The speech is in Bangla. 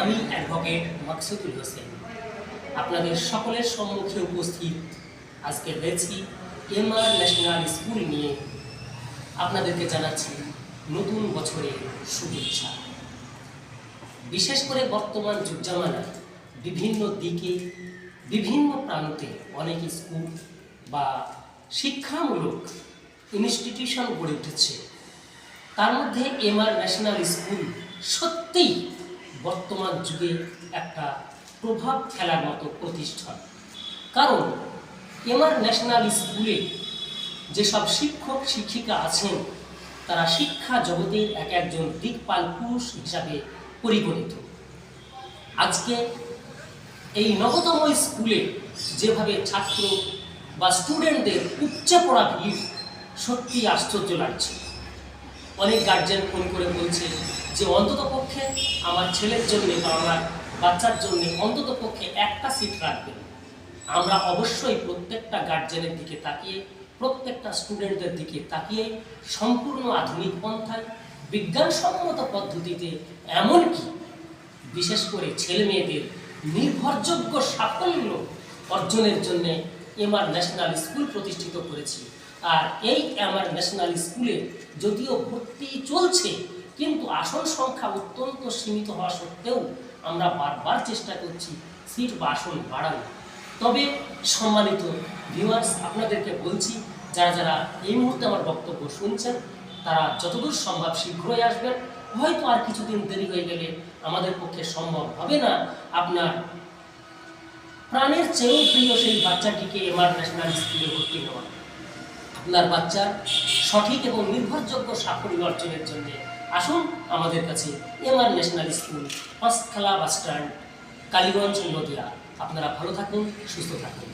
আমি অ্যাডভোকেট মাকসুদুল হোসেন। আপনাদের সকলের সম্মুখে উপস্থিত। আজকে হয়েছি এমআর ন্যাশনাল স্কুল নিয়ে আপনাদেরকে জানাচ্ছি নতুন বছরের শুভেচ্ছা। বিশেষ করে বর্তমান যুগ জামানায় বিভিন্ন দিকে, বিভিন্ন প্রান্তে অনেক স্কুল বা শিক্ষামূলক ইনস্টিটিউশন গড়ে উঠেছে। তার মধ্যে এমআর ন্যাশনাল স্কুল সত্যিই বর্তমান যুগে একটা প্রভাব ফেলার মতো প্রতিষ্ঠান। কারণ এমআর ন্যাশনাল স্কুলে যেসব শিক্ষক, শিক্ষিকা আছেন, তারা শিক্ষা জগতের এক একজন দিকপাল পুরুষ হিসাবে পরিগণিত। আজকে এই নবতম স্কুলে যেভাবে ছাত্র বা স্টুডেন্টদের উপচে পড়া ভিড় সত্যি আশ্চর্য লাগছে। অনেক গার্জেন ফোন করে বলছে যে, অন্তত পক্ষে আমার ছেলের জন্যে বা আমার বাচ্চার জন্যে অন্তত পক্ষে একটা সিট রাখবেন। আমরা অবশ্যই প্রত্যেকটা গার্জেনের দিকে তাকিয়ে, প্রত্যেকটা স্টুডেন্টদের দিকে তাকিয়ে সম্পূর্ণ আধুনিক পন্থায়, বিজ্ঞানসম্মত পদ্ধতিতে এমনকি বিশেষ করে ছেলে মেয়েদের নির্ভরযোগ্য সাফল্য অর্জনের জন্য এমআর ন্যাশনাল স্কুল প্রতিষ্ঠিত করেছি। আর এই এমআর ন্যাশনাল স্কুলে যদিও ভর্তি চলছে, কিন্তু আসন সংখ্যা অত্যন্ত সীমিত হওয়া সত্ত্বেও আমরা বারবার চেষ্টা করছি সিট বা আসন বাড়ানো তবে সম্মানিত ভিউয়ার্স আপনাদেরকে বলছি, যারা যারা এই মুহূর্তে আমার বক্তব্য শুনছেন, তারা যতদূর সম্ভব শীঘ্রই আসবেন। হয়তো আর কিছুদিন দেরি হয়ে গেলে আমাদের পক্ষে সম্ভব হবে না। আপনার প্রাণের চেয়েও প্রিয় সেই বাচ্চাটিকে এমআর ন্যাশনাল স্কুলে ভর্তি হওয়া আপনার বাচ্চার সঠিক এবং নির্ভরযোগ্য সাফল্য অর্জনের জন্য আসুন আমাদের কাছে MR national school Panchkhala bus stand Kaliganj, Nadia. আপনারা ভালো থাকুন, সুস্থ থাকুন।